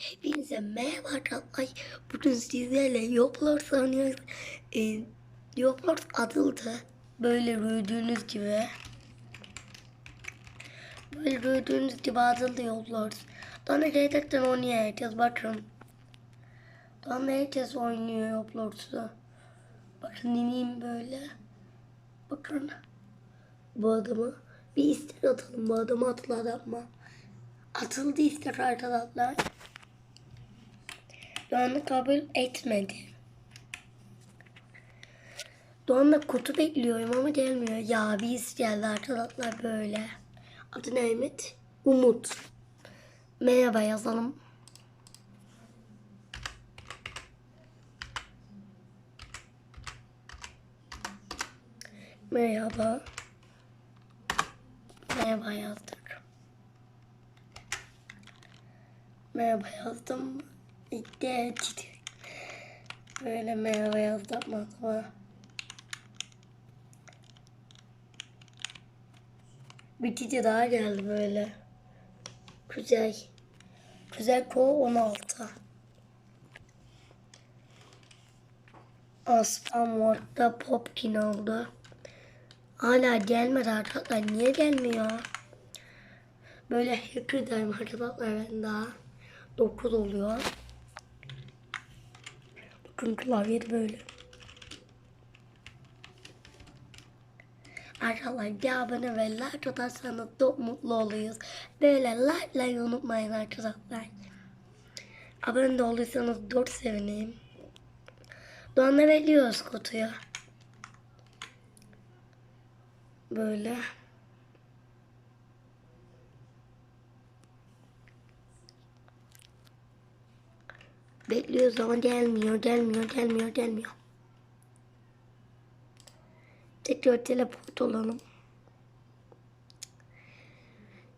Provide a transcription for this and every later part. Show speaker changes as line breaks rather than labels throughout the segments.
Hepinize merhaba arkadaşlar. Bugün sizlerle Roblox oynuyoruz. Ee, Roblox adıldı. Böyle gördüğünüz gibi. Böyle gördüğünüz gibi adıldı Roblox. Sonra gerçekten oynayacağız bakın. Sonra herkes oynuyor Roblox'u. Bakın ineyim böyle. Bakın. Bu adamı bir ister atalım. Bu adamı atladı ama. Atıldı ister arkadaşlar. Doğan'ı kabul etmedi. Doğan'da kutu bekliyorum ama gelmiyor. Ya biz geldi arkadaşlar böyle. Adı Mehmet. Umut. Merhaba yazalım. Merhaba. Merhaba yazdık. Merhaba yazdım. İşte böyle merhaba yazdım ama. Bir çiçeği daha geldi böyle. Güzel. Güzel Ko 16. Aspamore'da Popkin oldu. Hala gelmedi arkadaşlar. Niye gelmiyor? Böyle hacker'dayım arkadaşlar ben daha. 9 oluyor. Bakın klavye böyle. Arkadaşlar bir abone ve like atarsanız çok mutlu oluyoruz. Böyle like'layı unutmayın arkadaşlar. Abone de olursanız çok sevinirim. Doğan'a veriyoruz kutuyu. Böyle. Bekliyoruz ama gelmiyor, gelmiyor, gelmiyor, gelmiyor. Tekrar teleport olalım.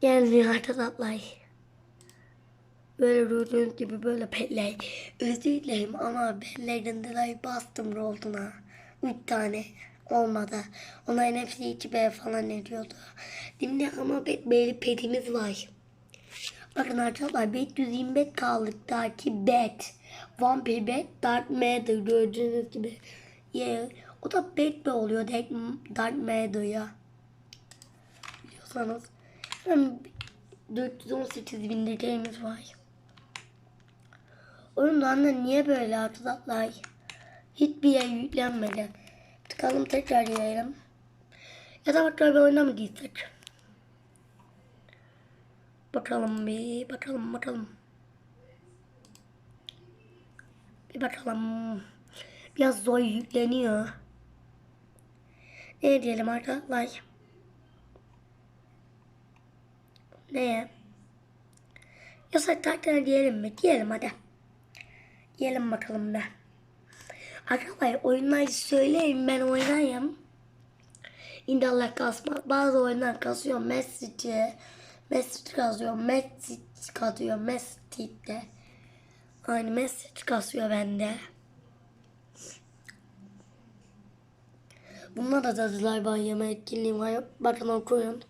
Gelmiyor arkadaşlar. Böyle gördüğünüz gibi böyle petler. Özür dilerim ama petlerden dolayı bastım roll'una. Üç tane olmadı. Onların hepsi iki B falan ediyordu. Şimdi ama be- böyle petimiz var. Bakın arkadaşlar 525 kaldık daha ki bet. Vampir bet, Dark Matter gördüğünüz gibi. Yeah. O da bet mi oluyor Dark, Dark Matter'ya. Biliyorsanız. Hem 418 bin detayımız var. Oyundan da niye böyle arkadaşlar? Hiçbir yer yüklenmedi. Tıkalım tekrar yiyelim. Ya da tekrar bir oyuna mı girsek? Bakalım bir bakalım bakalım. Bir bakalım. Biraz zor yükleniyor. Ne diyelim arkadaşlar? Ne? Yasak takdir diyelim mi? Diyelim hadi. Diyelim bakalım ne. Arkadaşlar oyunları söyleyin ben oynayayım. İnşallah kasma. Bazı oyunlar kasıyor. Message, message kasıyor. Message kasıyor. Message'de. Aynı message kasıyor bende. Bunlar da dadılar bayramı etkinliği var. Bakın okuyun.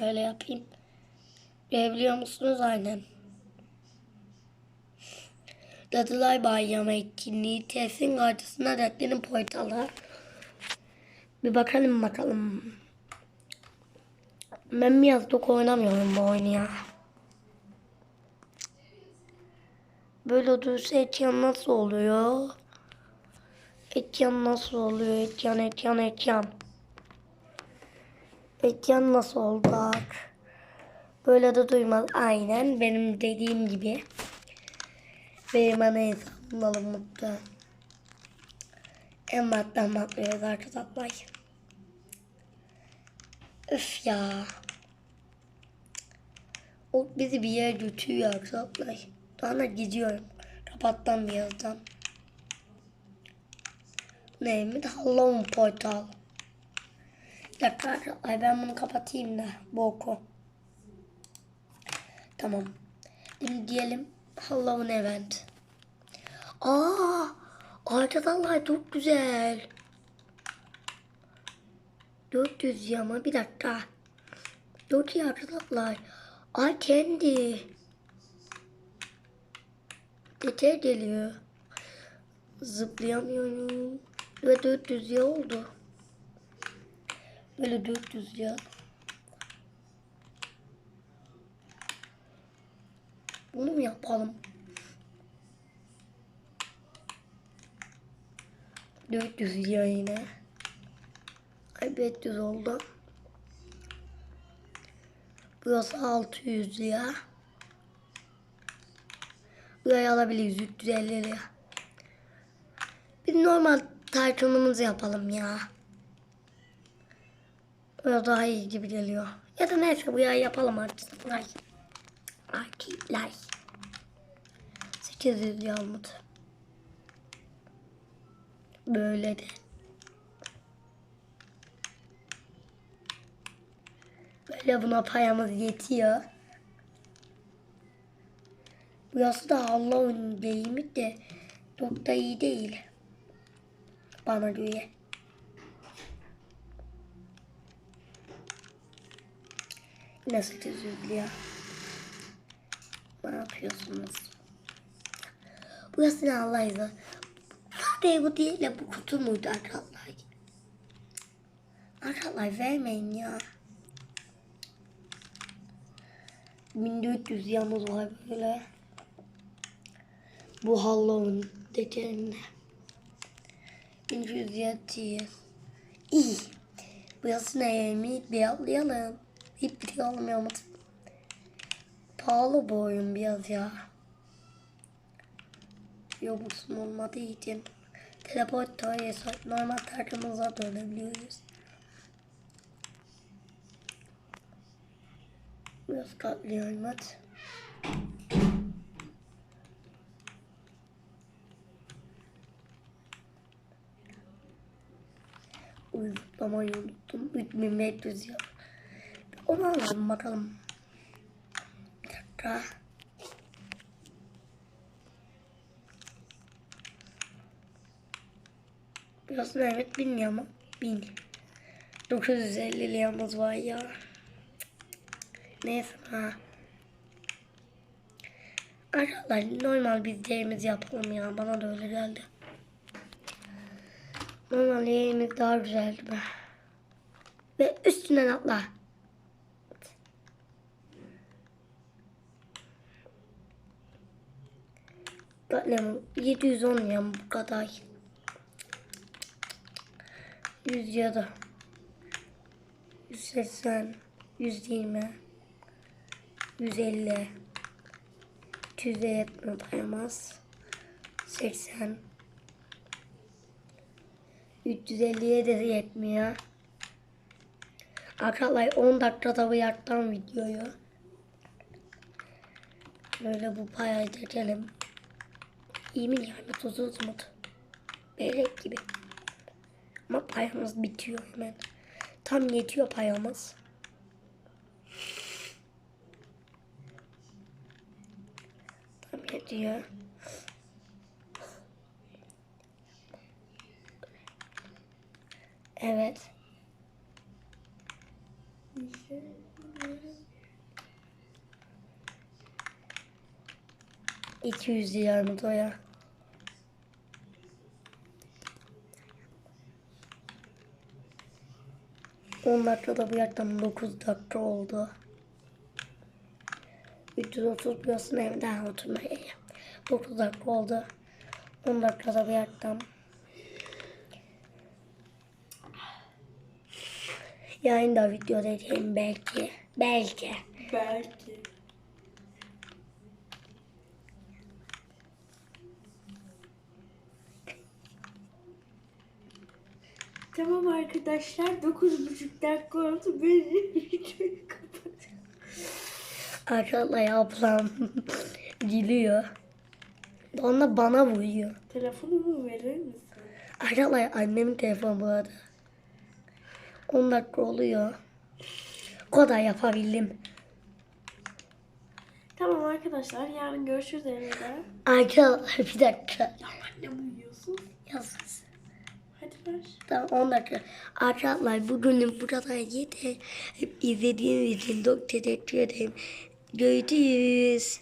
Böyle yapayım. Görebiliyor musunuz? Aynen. Dadılar Bayramı etkinliği tesisin karşısında dertlerin portalı. Bir bakalım bakalım. Ben biraz çok oynamıyorum bu oyunu ya. Böyle olursa ekran nasıl oluyor? Ekran nasıl oluyor? Ekran, ekran, ekran. Ekran nasıl olacak? Böyle de duymaz. Aynen benim dediğim gibi. Benim ana hesabım alınmakta. En battan batlıyoruz arkadaşlar. Öf ya. O bizi bir yere götürüyor arkadaşlar. Sonra gidiyorum. Kapattan birazdan. Neymiş? Halloween portal. Bir dakika arkadaşlar ben bunu kapatayım da. Bu oku. Tamam. Şimdi diyelim Halloween event. Aa, arkadaşlar çok güzel. 400 yama bir dakika. 400 arkadaşlar. Ay kendi. Yeter geliyor. Zıplayamıyorum. Ve 400 ya oldu. Böyle 400 ya. Bunu mu yapalım? 400 ya yine. Ay 500 oldu. Burası 600 ya. Burayı alabiliriz 350 lira. Biz normal tarçınımızı yapalım ya. Böyle daha iyi gibi geliyor. Ya da neyse burayı yapalım arkadaşlar. Arkadaşlar. 800 lira almadı. Böyle de. Böyle buna payamız yetiyor. Burası da Allah'ın deyimi de çok da iyi değil. Bana göre. Nasıl üzülüyor? Ne yapıyorsunuz? Burası ne Allah'ıyla? Sadece bu değil de bu kutu muydu arkadaşlar? Arkadaşlar vermeyin ya. 1400 yalnız var böyle. Bu Halloween dekeninde. 1100 yatıyor. İyi. Burası ne yemeği bir atlayalım. Hep bir şey almayalım. Pahalı bu oyun biraz ya. Yobusum olmadığı için teleport yasak. Normal takımıza dönebiliyoruz. Biraz katlıyorum hadi. Uyutlamayı unuttum. 3500 ya. Onu alalım bakalım. Bir dakika. Biraz evet ya ama bin. 950 liramız var ya. Neyse ha. Arkadaşlar normal biz yerimizi yapalım ya. Bana da öyle geldi. Normal yerimiz daha güzeldi be. Ve üstünden atla. Bakın 710 ya bu kadar. 100 ya da 180, 120, 150, 200'e yetmiyor payamaz. 80, 350'ye de yetmiyor. Arkadaşlar 10 dakikada bıraktan videoyu. Böyle bu çekelim. İyi mi yani tuzsuz mu? Börek gibi. Ama payamız bitiyor hemen. Tam yetiyor payamız. Yetiyor. Evet. İki yüz lira mı doya? On dakikada bir yaktan 9 dakika oldu. 330 biliyorsun evden oturmaya. 9 dakika oldu. 10 dakikada bir yaktan. Yarın da video edeceğim belki. Belki.
Belki. Tamam arkadaşlar 9.5 dakika oldu. Ben videoyu kapatıyorum.
Arkadaşlar ablam gülüyor. Ona bana vuruyor.
Telefonumu verir misin?
Arkadaşlar annemin telefonu bu arada. 10 dakika oluyor. O kadar yapabildim.
Tamam arkadaşlar yarın görüşürüz evde.
Arkadaşlar bir dakika.
Ya annem uyuyorsun.
Yazın.
Hadi ver.
Tamam 10 dakika. Arkadaşlar bugünün burada yeter. Hep izlediğiniz için çok teşekkür ederim. Görüşürüz.